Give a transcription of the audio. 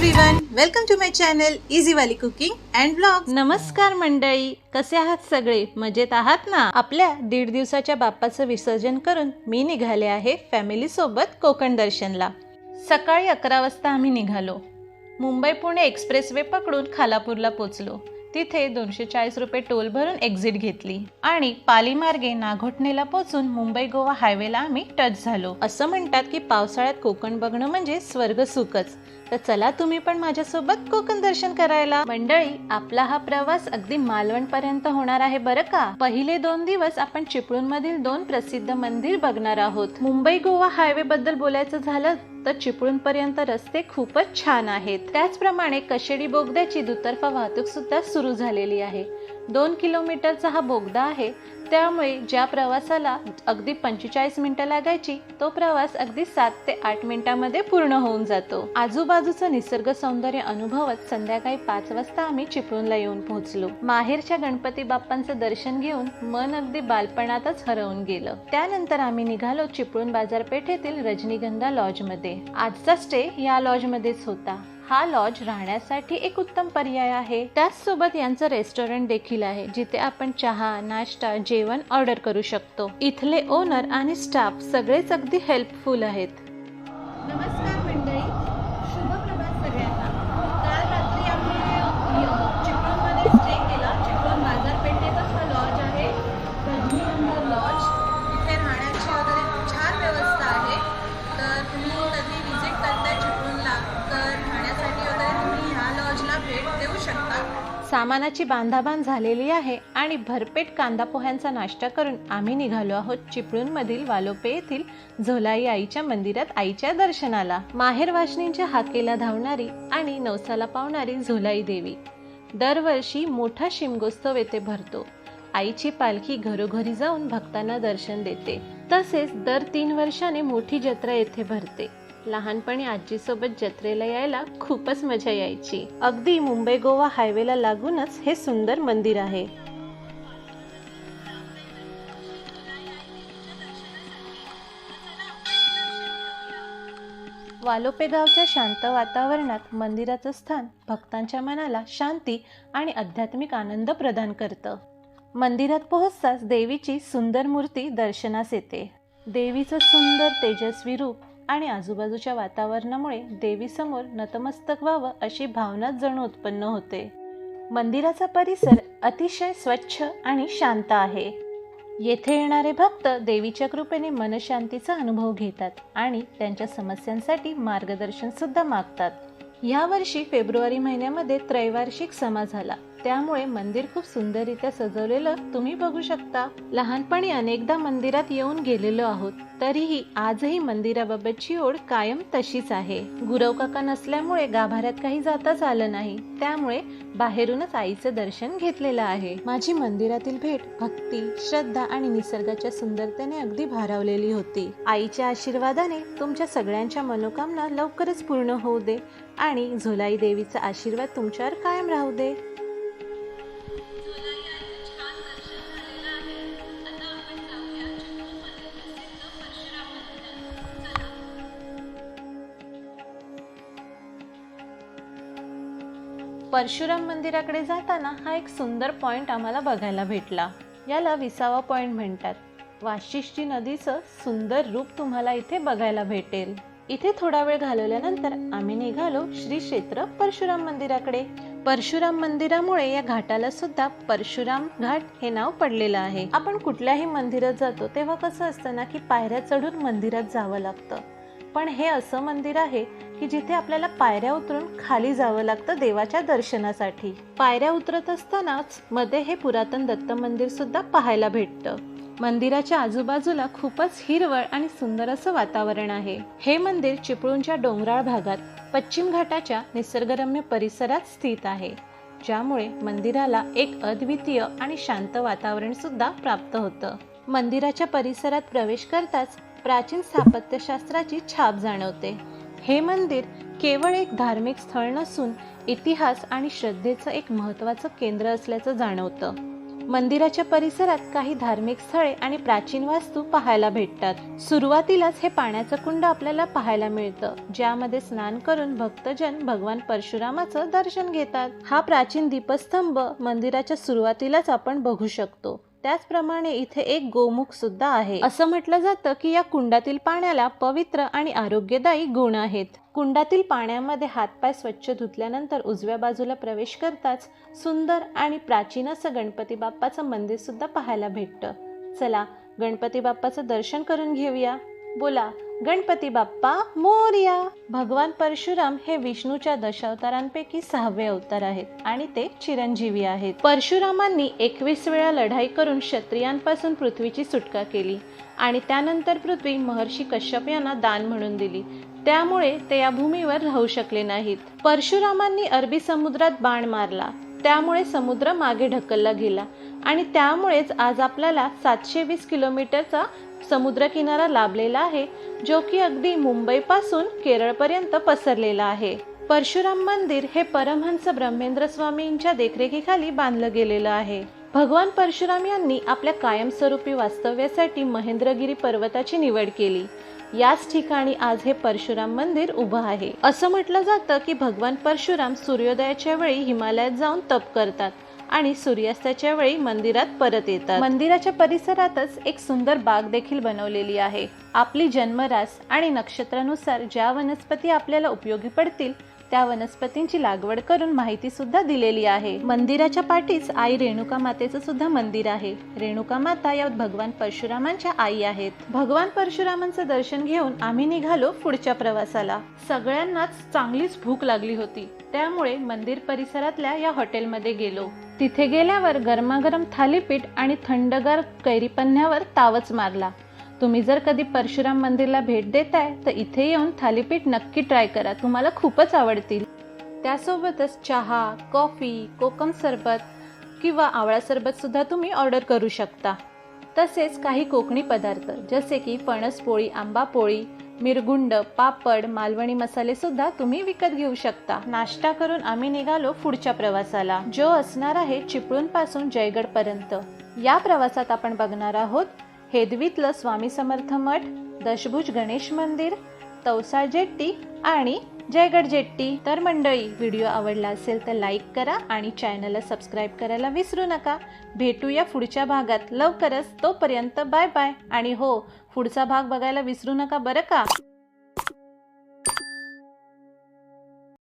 Everyone welcome to my channel easy वाली cooking and blog नमस्कार मंडळी. कसे आहात सगळे? मजेत आहात ना? आपल्या दीड दिवसाच्या बाप्पाचं विसर्जन करून मी निघाले आहे फॅमिली सोबत कोकण दर्शनला. सकाळी अकरा वाजता आम्ही निघालो. मुंबई पुणे एक्सप्रेसवे पकडून खालापूरला पोचलो. तिथे दोनशे चाळीस रुपये टोल भरून एक्झिट घेतली. आणि पालीमार्गे नागोठणेला पोहोचून मुंबई गोवा हायवेला आम्ही टच झालो. असं म्हणतात की पावसाळ्यात कोकण बघणं म्हणजे स्वर्ग सुखच. तर चला तुम्ही पण माझ्यासोबत कोकण दर्शन करायला. मंडळी आपला हा प्रवास अगदी मालवण पर्यंत होणार आहे बरं का? पहिले दोन दिवस आपण चिपळूण मधील दोन प्रसिद्ध मंदिर बघणार आहोत. मुंबई गोवा हायवे बद्दल बोलायचं झालं तर चिपळूणपर्यंत रस्ते खूपच छान आहेत. त्याचप्रमाणे कशेडी बोगद्याची दुतर्फा वाहतूक सुद्धा सुरू झालेली आहे. दोन किलोमीटरचा हा बोगदा आहे. त्यामुळे ज्या प्रवासाला अगदी पंचेचाळीस मिनिटं लागायची तो प्रवास अगदी सात ते आठ मिनिटांमध्ये पूर्ण होऊन जातो. आजूबाजूचं निसर्ग सौंदर्य अनुभवत संध्याकाळी पाच वाजता आम्ही चिपळूणला येऊन पोहोचलो. माहेरच्या गणपती बाप्पांचं दर्शन घेऊन मन अगदी बालपणातच हरवून गेलं. त्यानंतर आम्ही निघालो चिपळूण बाजारपेठेतील रजनीगंधा लॉजमध्ये. आजचा स्टे या लॉजमध्येच होता. हा लॉज राहण्यासाठी एक उत्तम पर्याय आहे. त्याचसोबत यांचं रेस्टॉरंट देखील आहे जिथे आपण चहा नाश्ता जेवण ऑर्डर करू शकतो. इथले ओनर आणि स्टाफ सगळेच अगदी हेल्पफुल आहेत. नमस्कार. सामानाची बांधाबांध झालेली आहे आणि भरपेट कांदा पोह्यांचा नाश्ता करून आम्ही निघालो आहोत चिपळूणमधील वालोपे येथील झोलाई आईच्या मंदिरात आईच्या दर्शनाला. माहेर वाशिनींच्या हाकेला धावणारी आणि नवसाला पावणारी झोलाई देवी. दरवर्षी मोठा शिमगोत्सव येथे भरतो. आईची पालखी घरोघरी जाऊन भक्तांना दर्शन देते. तसेच दर तीन वर्षाने मोठी जत्रा येथे भरते. लहानपणी आजीसोबत जत्रेला यायला खूपच मजा यायची. अगदी मुंबई गोवा हायवेला लागूनच हे सुंदर मंदिर आहे. वालोपे गावच्या शांत वातावरणात मंदिराचं स्थान भक्तांच्या मनाला शांती आणि आध्यात्मिक आनंद प्रदान करतं. मंदिरात पोहोचताच देवीची सुंदर मूर्ती दर्शनास येते. देवीचं सुंदर तेजस्वी रूप आणि आजूबाजूच्या वातावरणामुळे देवीसमोर नतमस्तक व्हावं अशी भावना जणू उत्पन्न होते. मंदिराचा परिसर अतिशय स्वच्छ आणि शांत आहे. येथे येणारे भक्त देवीच्या कृपेने मनशांतीचा अनुभव घेतात आणि त्यांच्या समस्यांसाठी मार्गदर्शन सुद्धा मागतात. यावर्षी फेब्रुवारी महिन्यामध्ये त्रैवार्षिक समा झाला. त्यामुळे मंदिर खूप सुंदररित्या सजवलेलं तुम्ही बघू शकता. लहानपणी अनेकदा मंदिरात येऊन गेलेलो आहोत तरीही आजही मंदिराबाबतची ओढ कायम तशीच आहे. गुरव काका नसल्यामुळे गाभाऱ्यात काही जाताच आलं नाही. त्यामुळे बाहेरूनच आईचं दर्शन घेतलेलं आहे. माझी मंदिरातील भेट भक्ती श्रद्धा आणि निसर्गाच्या सुंदरतेने अगदी भारावलेली होती. आईच्या आशीर्वादाने तुमच्या सगळ्यांच्या मनोकामना लवकरच पूर्ण होऊ दे आणि झुलाई देवीचा आशीर्वाद तुमच्यावर कायम राहू दे. परशुराम मंदिराकडे जाताना हा एक सुंदर पॉईंट आम्हाला बघायला भेटला. याला विसावा पॉईंट म्हणतात. वाशिष्ठी नदीचं सुंदर रूप तुम्हाला इथे बघायला भेटेल. इथे थोडा वेळ घालवल्यानंतर आम्ही निघालो श्री क्षेत्र परशुराम मंदिराकडे. परशुराम मंदिरामुळे या घाटाला सुद्धा परशुराम घाट हे नाव पडलेलं आहे. आपण कुठल्याही मंदिरात जातो तेव्हा कसं असतं ना की पायऱ्या चढून मंदिरात जावं लागतं. पण हे असं मंदिर आहे की जिथे आपल्याला पायऱ्या उतरून खाली जावं लागतं देवाच्या दर्शनासाठी. पायऱ्या उतरत असतानाच मध्ये हे पुरातन दत्त मंदिर सुद्धा पाहायला भेटतं. मंदिराच्या आजूबाजूला खूपच हिरवळ आणि सुंदर असं वातावरण आहे. हे मंदिर चिपळूणच्या डोंगराळ भागात पश्चिम घाटाच्या निसर्गरम्य परिसरात स्थित आहे. ज्यामुळे मंदिराला एक अद्वितीय आणि शांत वातावरण सुद्धा प्राप्त होतं. मंदिराच्या परिसरात प्रवेश करताच प्राचीन स्थापत्यशास्त्राची छाप जाणवते. हे मंदिर केवळ एक धार्मिक स्थळ नसून इतिहास आणि श्रद्धेचं एक महत्त्वाचं केंद्र असल्याचं जाणवतं. मंदिराच्या परिसरात काही धार्मिक स्थळे आणि प्राचीन वास्तू पाहायला भेटतात. सुरुवातीलाच हे पाण्याचं कुंड आपल्याला पाहायला मिळतं ज्यामध्ये स्नान करून भक्तजन भगवान परशुरामाचं दर्शन घेतात. हा प्राचीन दीपस्तंभ मंदिराच्या सुरुवातीलाच आपण बघू शकतो. त्याचप्रमाणे इथे एक गोमुख सुद्धा आहे. असं म्हटलं जातं की या कुंडातील पाण्याला पवित्र आणि आरोग्यदायी गुण आहेत. कुंडातील पाण्यामध्ये हातपाय स्वच्छ धुतल्यानंतर उजव्या बाजूला प्रवेश करताच सुंदर आणि प्राचीन असं गणपती बाप्पाचं मंदिर सुद्धा पाहायला भेटतं. चला गणपती बाप्पाचं दर्शन करून घेऊया. बोला गणपती बाप्पा मोर्या. भगवान परशुराम हे विष्णूच्या दशावतारांपैकी सहावे अवतार आहेत आणि ते चिरंजीवी आहेत. परशुरामांनी एकवीस वेळा लढाई करून क्षत्रियांपासून पृथ्वीची सुटका केली आणि त्यानंतर पृथ्वी महर्षी कश्यप यांना दान म्हणून दिली. त्यामुळे ते या भूमीवर राहू शकले नाहीत. परशुरामांनी अरबी समुद्रात बाण मारला. त्यामुळे समुद्र मागे ढकलला गेला आणि त्यामुळेच आज आपल्याला सातशे वीस किलोमीटरचा समुद्रकिनारा लाभलेला आहे जो की अगदी मुंबईपासून केरळपर्यंत पसरलेला आहे. परशुराम मंदिर हे परमहंस ब्रह्मेंद्र स्वामींच्या देखरेखीखाली बांधलं गेलेलं आहे. भगवान परशुराम यांनी आपल्या कायमस्वरूपी वास्तव्यासाठी महेंद्रगिरी पर्वताची निवड केली. याच ठिकाणी आज हे परशुराम मंदिर उभं आहे. असं म्हटलं जातं की भगवान परशुराम सूर्योदयाच्या वेळी हिमालयात जाऊन तप करतात. आणि सूर्यास्ताच्या वेळी मंदिरात परत येतात. मंदिराच्या परिसरातच एक सुंदर बाग देखील बनवलेली आहे. आपली जन्मरास आणि नक्षत्रानुसार ज्या वनस्पती आपल्याला उपयोगी पडतील त्या वनस्पतींची लागवड करून माहिती सुद्धा दिलेली आहे. मंदिराच्या पाठीच आई रेणुका मातेचं सुद्धा मंदिर आहे. रेणुका माता या भगवान परशुरामांच्या आई आहेत. भगवान परशुरामांचं दर्शन घेऊन आम्ही निघालो पुढच्या प्रवासाला. सगळ्यांनाच चांगलीच भूक लागली होती. त्यामुळे मंदिर परिसरातल्या या हॉटेलमध्ये गेलो. तिथे गेल्यावर गरमागरम थालीपीठ आणि थंडगार कैरीपन्ह्यावर तावच मारला. तुम्ही जर कधी परशुराम मंदिरला भेट देताय तर इथे येऊन थालीपीठ नक्की ट्राय करा. तुम्हाला खूपच आवडतील. त्यासोबतच चहा कॉफी कोकम सरबत किंवा आवळा सरबत सुद्धा तुम्ही ऑर्डर करू शकता. तसेच काही कोकणी पदार्थ जसे की फणस पोळी आंबा पोळी मिरगुंड पापड मालवणी मसाले सुद्धा तुम्ही विकत घेऊ शकता. नाश्ता करून आम्ही निघालो पुढच्या प्रवासाला जो असणार आहे चिपळूणपासून जयगड पर्यंत या प्रवासात आपण बघणार आहोत हेदवीतलं स्वामी समर्थ मठ दशभुज गणेश मंदिर तवसा जेट्टी आणि जयगड जेट्टी. तर मंडळी व्हिडिओ आवडला असेल तर लाईक करा आणि चॅनलला सबस्क्राईब करायला विसरू नका. भेटूया पुढच्या भागात. लवकरच तोपर्यंत बाय बाय. आणि हो पुढचा भाग बघायला विसरू नका बरं का?